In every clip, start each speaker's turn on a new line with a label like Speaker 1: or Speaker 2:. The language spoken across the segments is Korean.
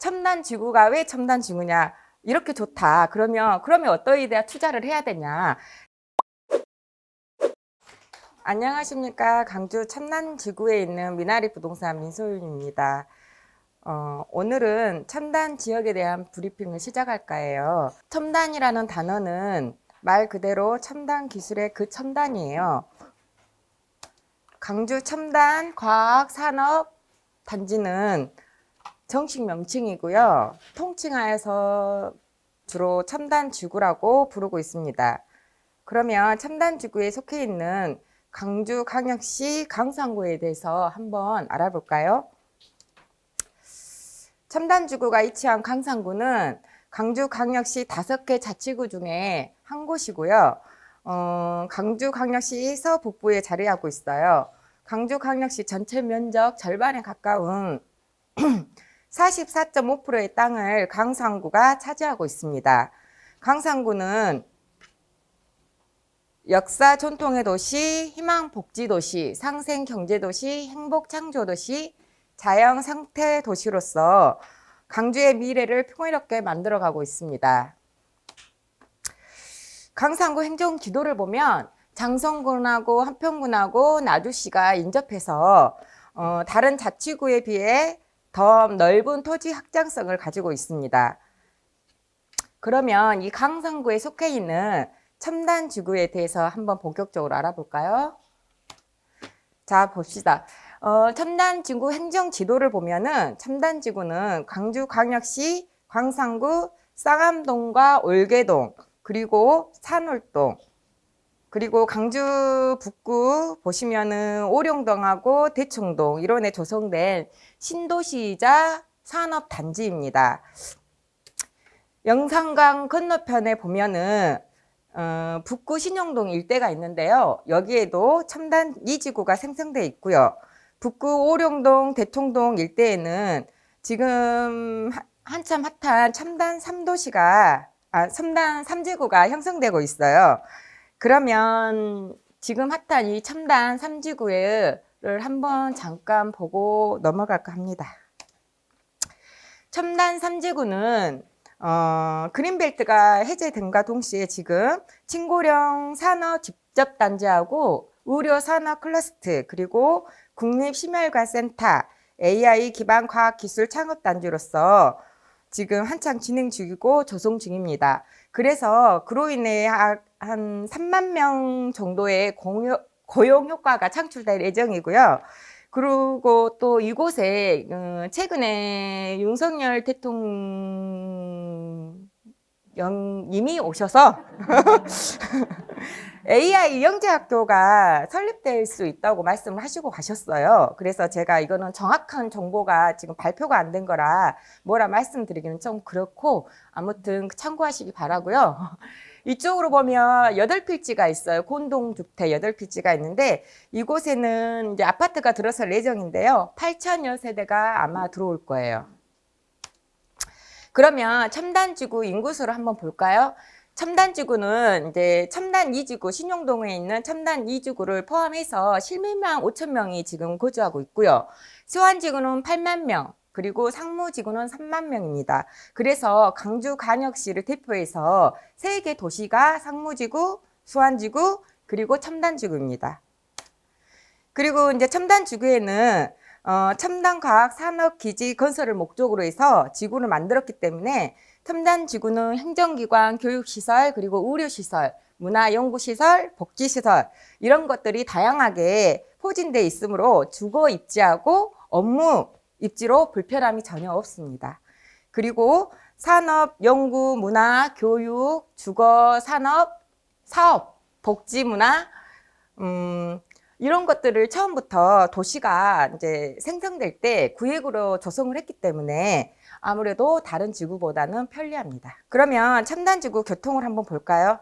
Speaker 1: 첨단 지구가 왜 첨단 지구냐? 이렇게 좋다. 그러면 그러면 어떤 데다 투자를 해야 되냐? 안녕하십니까. 강주 첨단 지구에 있는 미나리 부동산 민소윤입니다. 어, 오늘은 첨단 지역에 대한 브리핑을 시작할까 해요. 첨단이라는 단어는 말 그대로 첨단 기술의 그 첨단이에요. 강주 첨단 과학 산업 단지는 정식 명칭이고요. 통칭하여서 주로 첨단 지구라고 부르고 있습니다. 그러면 첨단 지구에 속해 있는 강주광역시 강산구에 대해서 한번 알아볼까요? 첨단 지구가 위치한 강산구는 강주광역시 다섯 개 자치구 중에 한 곳이고요. 어, 강주광역시 서북부에 자리하고 있어요. 강주광역시 전체 면적 절반에 가까운 44.5%의 땅을 강산구가 차지하고 있습니다. 강산구는 역사 전통의 도시, 희망 복지 도시, 상생 경제 도시, 행복 창조 도시, 자연 상태 도시로서 강주의 미래를 풍요롭게 만들어 가고 있습니다. 강산구 행정 지도를 보면 장성군하고 한평군하고 나주시가 인접해서 어, 다른 자치구에 비해 더 넓은 토지 확장성을 가지고 있습니다. 그러면 이 강산구에 속해 있는 첨단 지구에 대해서 한번 본격적으로 알아볼까요? 자, 봅시다. 어, 첨단 지구 행정 지도를 보면은 첨단 지구는 광주 광역시 광산구 쌍암동과 올개동 그리고 산울동 그리고 강주 북구 보시면은 오룡동하고 대청동 이런에 조성된 신도시이자 산업 단지입니다. 영산강 건너편에 보면은 어, 북구 신용동 일대가 있는데요. 여기에도 첨단 이지구가 생성돼 있고요. 북구 오룡동, 대통동 일대에는 지금 하- 한참 핫한 첨단 3도시가 아, 첨단 3지구가 형성되고 있어요. 그러면 지금 핫한 이 첨단 3지구를 한번 잠깐 보고 넘어갈까 합니다. 첨단 3지구는 어, 그린벨트가 해제됨과 동시에 지금 친고령 산업 직접 단지하고 의료 산업 클러스트 그리고 국립 심혈관 센터 AI 기반 과학 기술 창업 단지로서 지금 한창 진행 중이고 조성 중입니다. 그래서 그로 인해 하- 한 3만 명 정도의 공유, 고용 효과가 창출될 예정이고요. 그리고 또 이곳에 어, 최근에 윤석열 대통령님이 오셔서 AI 영재학교가 설립될 수 있다고 말씀을 하시고 가셨어요. 그래서 제가 이거는 정확한 정보가 지금 발표가 안 된 거라 뭐라 말씀드리기는 좀 그렇고 아무튼 참고하시기 바라고요. 이쪽으로 보면 여덟 필지가 있어요. 공동주택 여덟 필지가 있는데 이곳에는 이제 아파트가 들어설 예정인데요. 8천여 세대가 아마 들어올 거예요. 그러면 첨단 지구 인구수를 한번 볼까요? 첨단 지구는 이제 첨단 2지구 신용동에 있는 첨단 2지구를 포함해서 실민만 5천 명이 지금 거주하고 있고요. 수완지구는 8만 명, 그리고 상무지구는 3만 명입니다. 그래서 강주광역시를 대표해서 세 개 도시가 상무지구, 수완지구, 그리고 첨단지구입니다. 그리고 이제 첨단지구에는 어, 첨단과학 산업기지 건설을 목적으로 해서 지구를 만들었기 때문에 첨단지구는 행정기관, 교육시설, 그리고 의료시설, 문화연구시설, 복지시설 이런 것들이 다양하게 포진돼 있으므로 주거 입지하고 업무 입지로 불편함이 전혀 없습니다. 그리고 산업, 연구, 문화, 교육, 주거, 산업, 사업, 복지, 문화, 음, 이런 것들을 처음부터 도시가 이제 생성될 때 구획으로 조성을 했기 때문에 아무래도 다른 지구보다는 편리합니다. 그러면 첨단 지구 교통을 한번 볼까요?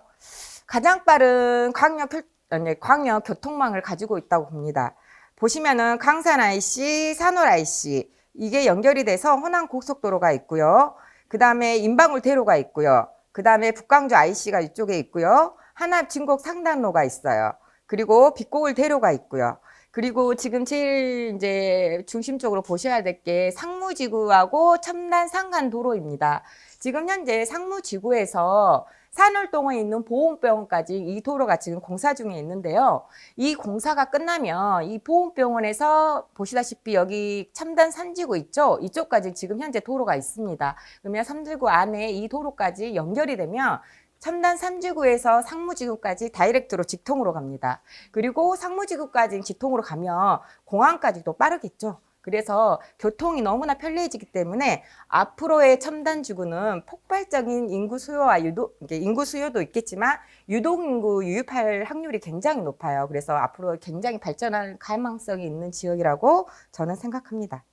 Speaker 1: 가장 빠른 광역, 혈- 아니, 광역 교통망을 가지고 있다고 봅니다. 보시면은 강산 IC, 산월 IC 이게 연결이 돼서 호남 고속도로가 있고요. 그 다음에 인방울 대로가 있고요. 그 다음에 북광주 IC가 이쪽에 있고요. 하남 진곡 상단로가 있어요. 그리고 빛고울 대로가 있고요. 그리고 지금 제일 이제 중심적으로 보셔야 될 게 상무지구하고 첨단 상간 도로입니다. 지금 현재 상무지구에서 산월동에 있는 보훈병원까지 이 도로가 지금 공사 중에 있는데요. 이 공사가 끝나면 이 보훈병원에서 보시다시피 여기 첨단 산지구 있죠? 이쪽까지 지금 현재 도로가 있습니다. 그러면 삼지구 안에 이 도로까지 연결이 되면 첨단 삼지구에서 상무지구까지 다이렉트로 직통으로 갑니다. 그리고 상무지구까지 직통으로 가면 공항까지도 빠르겠죠. 그래서 교통이 너무나 편리해지기 때문에 앞으로의 첨단 지구는 폭발적인 인구 수요와 유도 인구 수요도 있겠지만 유동 인구 유입할 확률이 굉장히 높아요. 그래서 앞으로 굉장히 발전할 가능성이 있는 지역이라고 저는 생각합니다.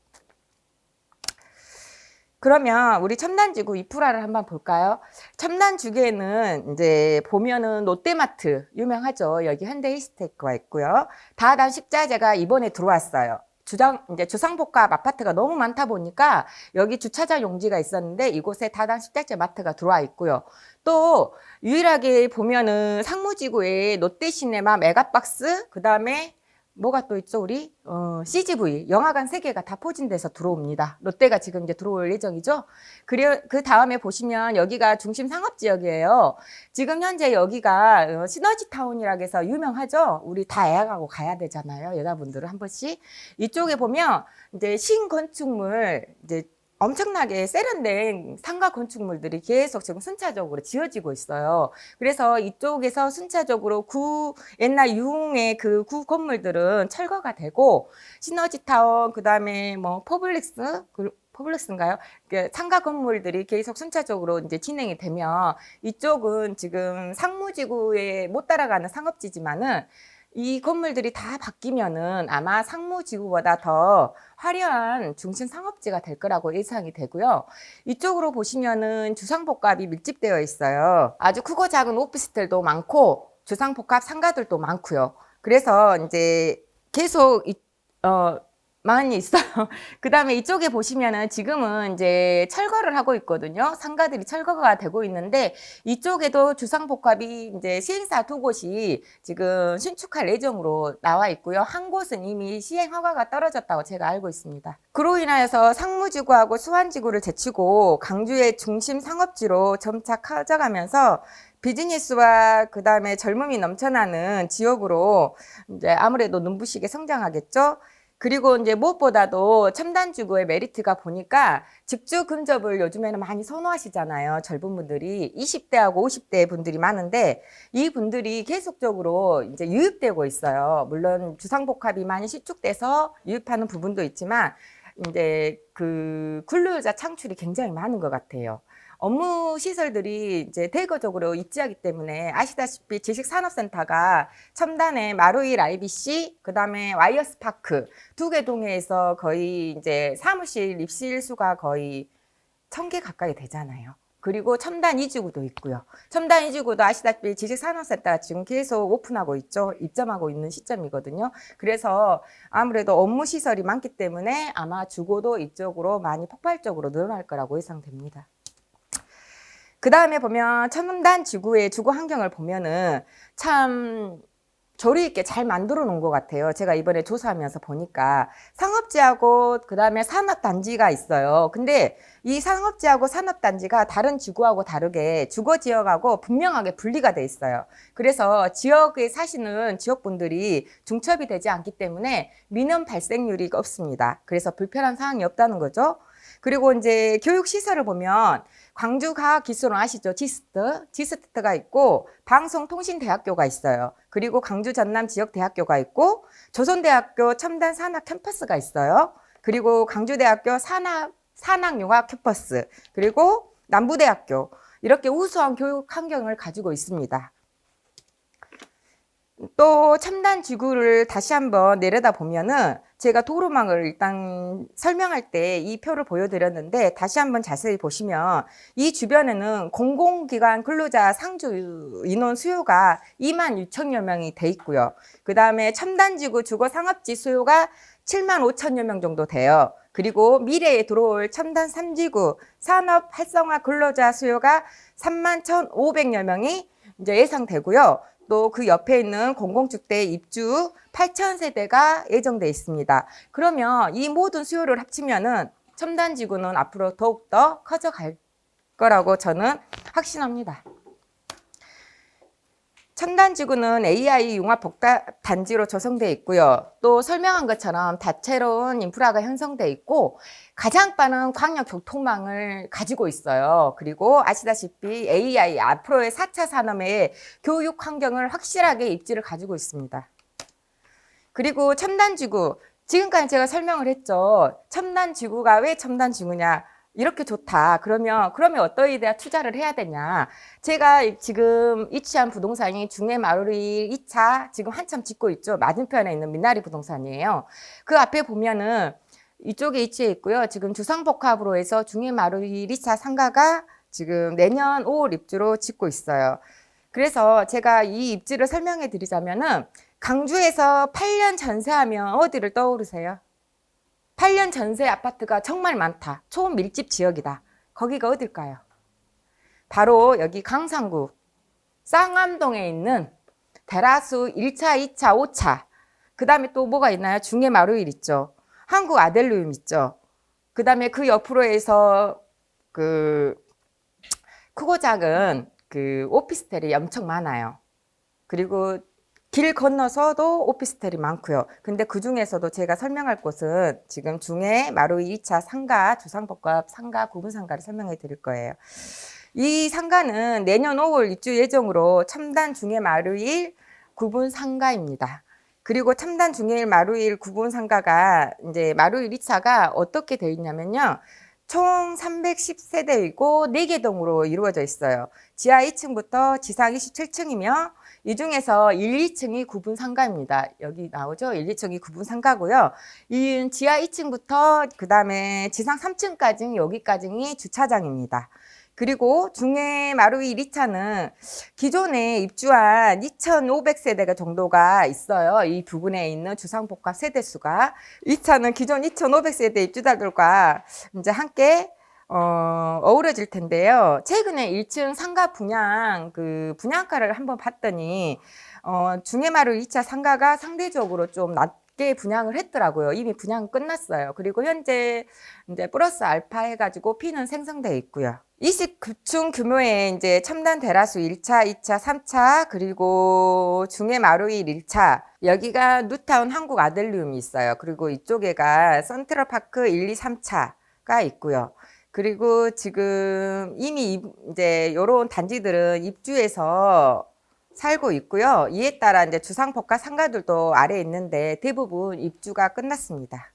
Speaker 1: 그러면 우리 첨단지구 이프라를 한번 볼까요? 첨단지구에는 이제 보면은 롯데마트 유명하죠. 여기 현대힐스테이크가 있고요. 다단 식자재가 이번에 들어왔어요. 주장 이제 주상복합 아파트가 너무 많다 보니까 여기 주차장 용지가 있었는데 이곳에 다단 식자재 마트가 들어와 있고요. 또 유일하게 보면은 상무지구에 롯데시네마 메가박스 그다음에 뭐가 또 있죠, 우리? 어, CGV. 영화관 세 개가 다 포진돼서 들어옵니다. 롯데가 지금 이제 들어올 예정이죠. 그래, 그 다음에 보시면 여기가 중심 상업 지역이에요. 지금 현재 여기가 어, 시너지 타운이라고 해서 유명하죠. 우리 다 애하고 가야 되잖아요. 여자분들은 한 번씩. 이쪽에 보면 이제 신건축물, 이제 엄청나게 세련된 상가 건축물들이 계속 지금 순차적으로 지어지고 있어요. 그래서 이쪽에서 순차적으로 구 옛날 유흥의 그 구 건물들은 철거가 되고 시너지 타운 그다음에 뭐 포블릭스 그 포블릭스인가요? 그 상가 건물들이 계속 순차적으로 이제 진행이 되면 이쪽은 지금 상무지구에 못 따라가는 상업지지만은 이 건물들이 다 바뀌면은 아마 상무지구보다 더 화려한 중심 상업지가 될 거라고 예상이 되고요. 이쪽으로 보시면은 주상복합이 밀집되어 있어요. 아주 크고 작은 오피스텔도 많고 주상복합 상가들도 많고요. 그래서 이제 계속 이, 어, 많이 있어요. 그 다음에 이쪽에 보시면은 지금은 이제 철거를 하고 있거든요. 상가들이 철거가 되고 있는데 이쪽에도 주상복합이 이제 시행사 두 곳이 지금 신축할 예정으로 나와 있고요. 한 곳은 이미 시행 허가가 떨어졌다고 제가 알고 있습니다. 그로 인하여서 상무지구하고 수완지구를 제치고 강주의 중심 상업지로 점차 커져가면서 비즈니스와 그 다음에 젊음이 넘쳐나는 지역으로 이제 아무래도 눈부시게 성장하겠죠. 그리고 이제 무엇보다도 첨단 주거의 메리트가 보니까 직주 근접을 요즘에는 많이 선호하시잖아요. 젊은 분들이 20대하고 50대 분들이 많은데 이 분들이 계속적으로 이제 유입되고 있어요. 물론 주상복합이 많이 시축돼서 유입하는 부분도 있지만 이제 그 근로자 창출이 굉장히 많은 것 같아요. 업무 시설들이 이제 대거적으로 입지하기 때문에 아시다시피 지식산업센터가 첨단의 마루일 IBC, 그 다음에 와이어스 파크 두 개 동해에서 거의 이제 사무실 입실 수가 거의 천 개 가까이 되잖아요. 그리고 첨단 이지구도 있고요. 첨단 이지구도 아시다시피 지식산업센터가 지금 계속 오픈하고 있죠. 입점하고 있는 시점이거든요. 그래서 아무래도 업무 시설이 많기 때문에 아마 주거도 이쪽으로 많이 폭발적으로 늘어날 거라고 예상됩니다. 그 다음에 보면 첨단 지구의 주거 환경을 보면은 참 조리 있게 잘 만들어 놓은 것 같아요. 제가 이번에 조사하면서 보니까 상업지하고 그 다음에 산업단지가 있어요. 근데 이 상업지하고 산업단지가 다른 지구하고 다르게 주거 지역하고 분명하게 분리가 돼 있어요. 그래서 지역에 사시는 지역분들이 중첩이 되지 않기 때문에 민원 발생률이 없습니다. 그래서 불편한 사항이 없다는 거죠. 그리고 이제 교육 시설을 보면 광주과학기술원 아시죠? 지스트, 지스트가 있고 방송통신대학교가 있어요. 그리고 광주 전남 지역 대학교가 있고 조선대학교 첨단 산학 캠퍼스가 있어요. 그리고 광주대학교 산학 산학융합 캠퍼스 그리고 남부대학교 이렇게 우수한 교육 환경을 가지고 있습니다. 또 첨단 지구를 다시 한번 내려다 보면은 제가 도로망을 일단 설명할 때 이 표를 보여드렸는데 다시 한번 자세히 보시면 이 주변에는 공공기관 근로자 상주 인원 수요가 2만 6천여 명이 돼 있고요. 그 다음에 첨단지구 주거 상업지 수요가 7만 5천여 명 정도 돼요. 그리고 미래에 들어올 첨단 3지구 산업 활성화 근로자 수요가 3만 1,500여 명이 이제 예상되고요. 또 그 옆에 있는 공공주택 입주 8천 세대가 예정돼 있습니다. 그러면 이 모든 수요를 합치면은 첨단 지구는 앞으로 더욱더 커져갈 거라고 저는 확신합니다. 첨단지구는 AI 융합 복합 단지로 조성되어 있고요. 또 설명한 것처럼 다채로운 인프라가 형성되어 있고 가장 빠른 광역 교통망을 가지고 있어요. 그리고 아시다시피 AI 앞으로의 4차 산업의 교육 환경을 확실하게 입지를 가지고 있습니다. 그리고 첨단지구 지금까지 제가 설명을 했죠. 첨단지구가 왜 첨단지구냐? 이렇게 좋다. 그러면 그러면 어떠에 대한 투자를 해야 되냐? 제가 지금 이치한 부동산이 중해 마루리 2차 지금 한참 짓고 있죠. 맞은편에 있는 민나리 부동산이에요. 그 앞에 보면은 이쪽에 위치해 있고요. 지금 주상복합으로 해서 중해 마루리 2차 상가가 지금 내년 5월 입주로 짓고 있어요. 그래서 제가 이 입지를 설명해 드리자면은 강주에서 8년 전세하면 어디를 떠오르세요? 8년 전세 아파트가 정말 많다. 초밀집 지역이다. 거기가 어딜까요? 바로 여기 강상구 쌍암동에 있는 대라수 1차, 2차, 5차. 그 다음에 또 뭐가 있나요? 중해 마루일 있죠. 한국 아델루임 있죠. 그 다음에 그 옆으로 해서 그 크고 작은 그 오피스텔이 엄청 많아요. 그리고 길 건너서도 오피스텔이 많고요. 근데 그 중에서도 제가 설명할 곳은 지금 중에 마루 2차 상가, 주상복합 상가, 구분 상가를 설명해 드릴 거예요. 이 상가는 내년 5월 입주 예정으로 첨단 중해 마루 1 구분 상가입니다. 그리고 첨단 중해일 마루 1 구분 상가가 이제 마루 1 2차가 어떻게 되어 있냐면요. 총 310세대이고 4개 동으로 이루어져 있어요. 지하 2층부터 지상 27층이며 이 중에서 1, 2층이 구분 상가입니다. 여기 나오죠? 1, 2층이 구분 상가고요. 이 지하 2층부터 그 다음에 지상 3층까지 여기까지는 주차장입니다. 그리고 중해 마루이 2차는 기존에 입주한 2,500세대가 정도가 있어요. 이 부분에 있는 주상복합 세대수가. 2차는 기존 2,500세대 입주자들과 이제 함께 어, 어우러질 텐데요. 최근에 1층 상가 분양, 그 분양가를 한번 봤더니, 어, 중해마루 2차 상가가 상대적으로 좀 낮게 분양을 했더라고요. 이미 분양 끝났어요. 그리고 현재 이제 플러스 알파 해가지고 피는 생성돼 있고요. 29층 규모의 이제 첨단 대라수 1차, 2차, 3차, 그리고 중해 마루일 1차. 여기가 누타운 한국 아델리움이 있어요. 그리고 이쪽에가 선트럴파크 1, 2, 3차가 있고요. 그리고 지금 이미 이제 요런 단지들은 입주해서 살고 있고요. 이에 따라 이제 주상복합 상가들도 아래에 있는데 대부분 입주가 끝났습니다.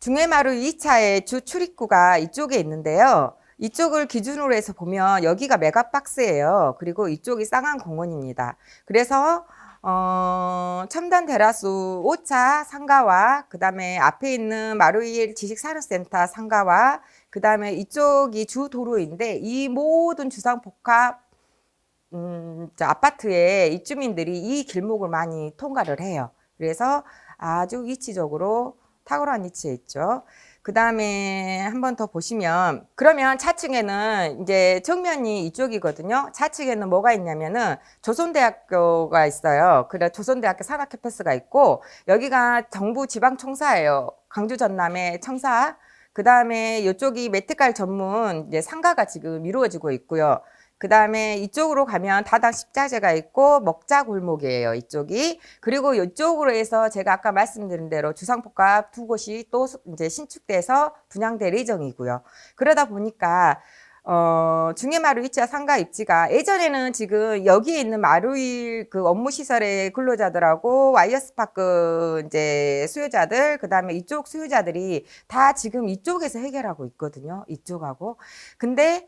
Speaker 1: 중해마루 2차의 주 출입구가 이쪽에 있는데요. 이쪽을 기준으로 해서 보면 여기가 메가박스예요. 그리고 이쪽이 쌍안 공원입니다. 그래서 어, 첨단 대라수 5차 상가와 그 다음에 앞에 있는 마루일 지식산업센터 상가와 그 다음에 이쪽이 주 도로인데 이 모든 주상복합 음, 아파트의 입주민들이 이 길목을 많이 통과를 해요. 그래서 아주 위치적으로 탁월한 위치에 있죠. 그 다음에 한 번 더 보시면 그러면 차층에는 이제 정면이 이쪽이거든요. 차층에는 뭐가 있냐면은 조선대학교가 있어요. 그래 조선대학교 산학 캠퍼스가 있고 여기가 정부 지방청사예요. 광주 전남의 청사. 그 다음에 이쪽이 메트갈 전문 이제 상가가 지금 이루어지고 있고요. 그 다음에 이쪽으로 가면 다당 십자제가 있고 먹자 골목이에요. 이쪽이. 그리고 이쪽으로 해서 제가 아까 말씀드린 대로 주상복합 두 곳이 또 이제 신축돼서 분양될 예정이고요. 그러다 보니까 어, 중해 마루 위치와 상가 입지가 예전에는 지금 여기에 있는 마루일 그 업무 시설의 근로자들하고 와이어스 파크 이제 수요자들 그다음에 이쪽 수요자들이 다 지금 이쪽에서 해결하고 있거든요. 이쪽하고. 근데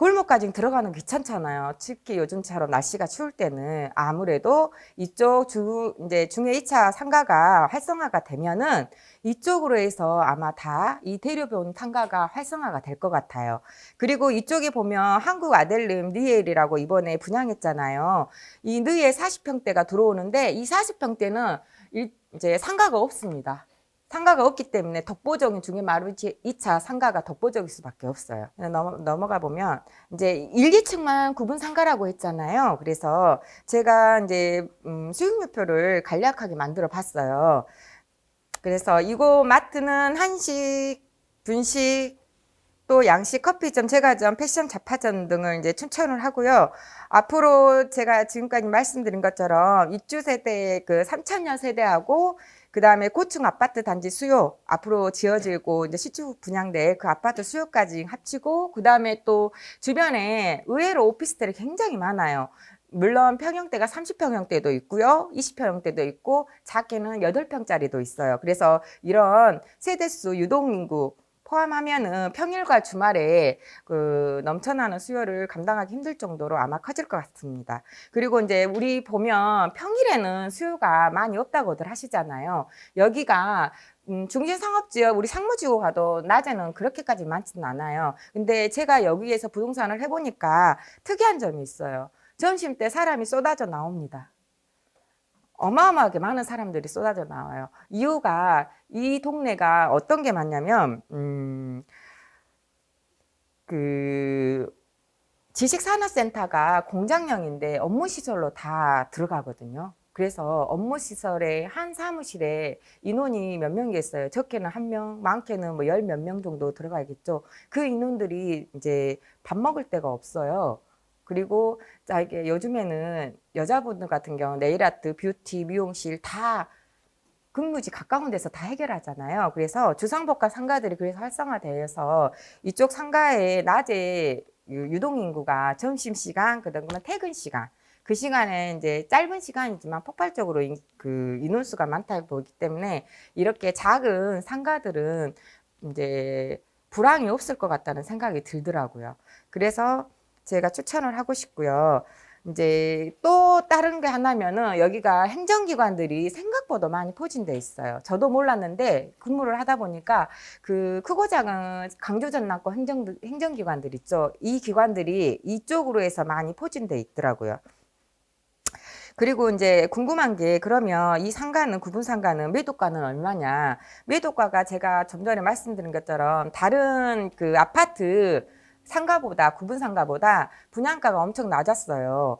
Speaker 1: 골목까지 들어가는 귀찮잖아요. 특히 요즘처럼 날씨가 추울 때는 아무래도 이쪽 주, 이제 중해 2차 상가가 활성화가 되면은 이쪽으로 해서 아마 다 이 대류변 상가가 활성화가 될 것 같아요. 그리고 이쪽에 보면 한국 아델름 느엘이라고 이번에 분양했잖아요. 이 느엘 40평대가 들어오는데 이 40평대는 이제 상가가 없습니다. 상가가 없기 때문에 독보적인 중개마루 2차 상가가 독보적일 수밖에 없어요. 넘어, 넘어가 보면 이제 1, 2층만 구분 상가라고 했잖아요. 그래서 제가 이제 음, 수익료표를 간략하게 만들어 봤어요. 그래서 이곳 마트는 한식, 분식, 또 양식, 커피점, 제과점, 패션 잡화점 등을 이제 추천을 하고요. 앞으로 제가 지금까지 말씀드린 것처럼 입주 세대의 그 3천여 세대하고 그 다음에 고층 아파트 단지 수요 앞으로 지어지고 이제 시추 분양될 그 아파트 수요까지 합치고 그 다음에 또 주변에 의외로 오피스텔이 굉장히 많아요. 물론 평형대가 30평형대도 있고요. 20평형대도 있고 작게는 8평짜리도 있어요. 그래서 이런 세대수 유동인구 포함하면은 평일과 주말에 그 넘쳐나는 수요를 감당하기 힘들 정도로 아마 커질 것 같습니다. 그리고 이제 우리 보면 평일에는 수요가 많이 없다고들 하시잖아요. 여기가 음, 중진상업지역 우리 상무지구 가도 낮에는 그렇게까지 많지는 않아요. 근데 제가 여기에서 부동산을 해보니까 특이한 점이 있어요. 점심 때 사람이 쏟아져 나옵니다. 어마어마하게 많은 사람들이 쏟아져 나와요. 이유가 이 동네가 어떤 게 많냐면, 음, 그, 지식산업센터가 공장형인데 업무 시설로 다 들어가거든요. 그래서 업무 시설에 한 사무실에 인원이 몇 명이겠어요. 적게는 한 명, 많게는 뭐 열 몇 명 정도 들어가겠죠. 그 인원들이 이제 밥 먹을 데가 없어요. 그리고 자 이게 요즘에는 여자분들 같은 경우 네일 아트, 뷰티, 미용실 다 근무지 가까운 데서 다 해결하잖아요. 그래서 주상복합 상가들이 그래서 활성화되어서 이쪽 상가에 낮에 유- 유동 인구가 점심 시간, 그다음에 퇴근 시간 그 시간에 이제 짧은 시간이지만 폭발적으로 인, 그 인원수가 많다고 보기 때문에 이렇게 작은 상가들은 이제 불황이 없을 것 같다는 생각이 들더라고요. 그래서 제가 추천을 하고 싶고요. 이제 또 다른 게 하나면은 여기가 행정기관들이 생각보다 많이 포진돼 있어요. 저도 몰랐는데 근무를 하다 보니까 그 크고 작은 강조전남권 행정 행정기관들 있죠. 이 기관들이 이쪽으로 해서 많이 포진돼 있더라고요. 그리고 이제 궁금한 게 그러면 이 상가는 구분 상가는 매도가는 얼마냐? 매도가가 제가 좀 전에 말씀드린 것처럼 다른 그 아파트 상가보다 구분 상가보다 분양가가 엄청 낮았어요.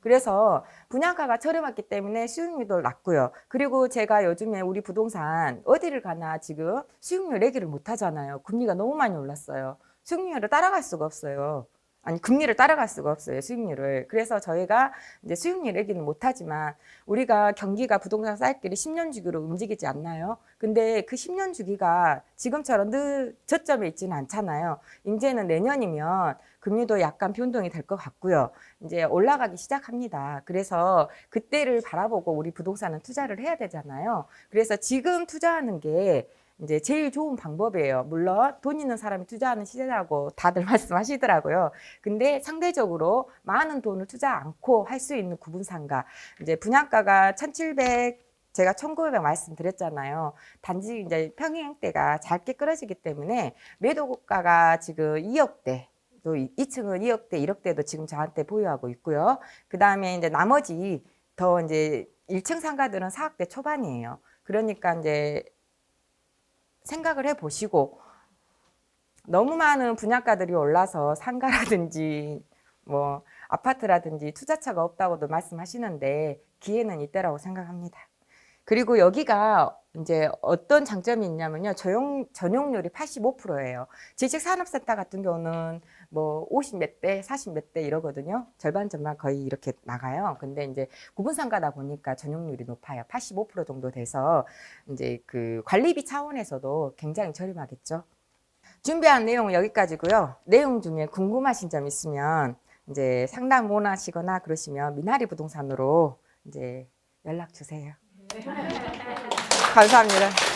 Speaker 1: 그래서 분양가가 저렴했기 때문에 수익률도 낮고요. 그리고 제가 요즘에 우리 부동산 어디를 가나 지금 수익률 내기를 못 하잖아요. 금리가 너무 많이 올랐어요. 수익률을 따라갈 수가 없어요. 아니 금리를 따라갈 수가 없어요 수익률을 그래서 저희가 이제 수익률 내기는 못하지만 우리가 경기가 부동산 사이클이 10년 주기로 움직이지 않나요? 근데 그 10년 주기가 지금처럼 늘 저점에 있지는 않잖아요. 이제는 내년이면 금리도 약간 변동이 될 것 같고요. 이제 올라가기 시작합니다. 그래서 그때를 바라보고 우리 부동산은 투자를 해야 되잖아요. 그래서 지금 투자하는 게 이제 제일 좋은 방법이에요. 물론 돈 있는 사람이 투자하는 시대라고 다들 말씀하시더라고요. 근데 상대적으로 많은 돈을 투자 않고 할 수 있는 구분상가. 이제 분양가가 1700 제가 1900 말씀드렸잖아요. 단지 이제 평행대가 짧게 끌어지기 때문에 매도가가 지금 2억대. 또 2층은 2억대, 1억대도 지금 저한테 보유하고 있고요. 그 다음에 이제 나머지 더 이제 1층 상가들은 4억대 초반이에요. 그러니까 이제 생각을 해 보시고 너무 많은 분양가들이 올라서 상가라든지 뭐 아파트라든지 투자처가 없다고도 말씀하시는데 기회는 이때라고 생각합니다. 그리고 여기가 이제 어떤 장점이 있냐면요. 저용, 전용률이 85%예요. 지식산업센터 같은 경우는 뭐 50 몇 대, 40 몇 대 이러거든요. 절반 절반 거의 이렇게 나가요. 근데 이제 구분상가다 보니까 전용률이 높아요. 85% 정도 돼서 이제 그 관리비 차원에서도 굉장히 저렴하겠죠. 준비한 내용은 여기까지고요. 내용 중에 궁금하신 점 있으면 이제 상담 원하시거나 그러시면 미나리 부동산으로 이제 연락 주세요. 감사합니다.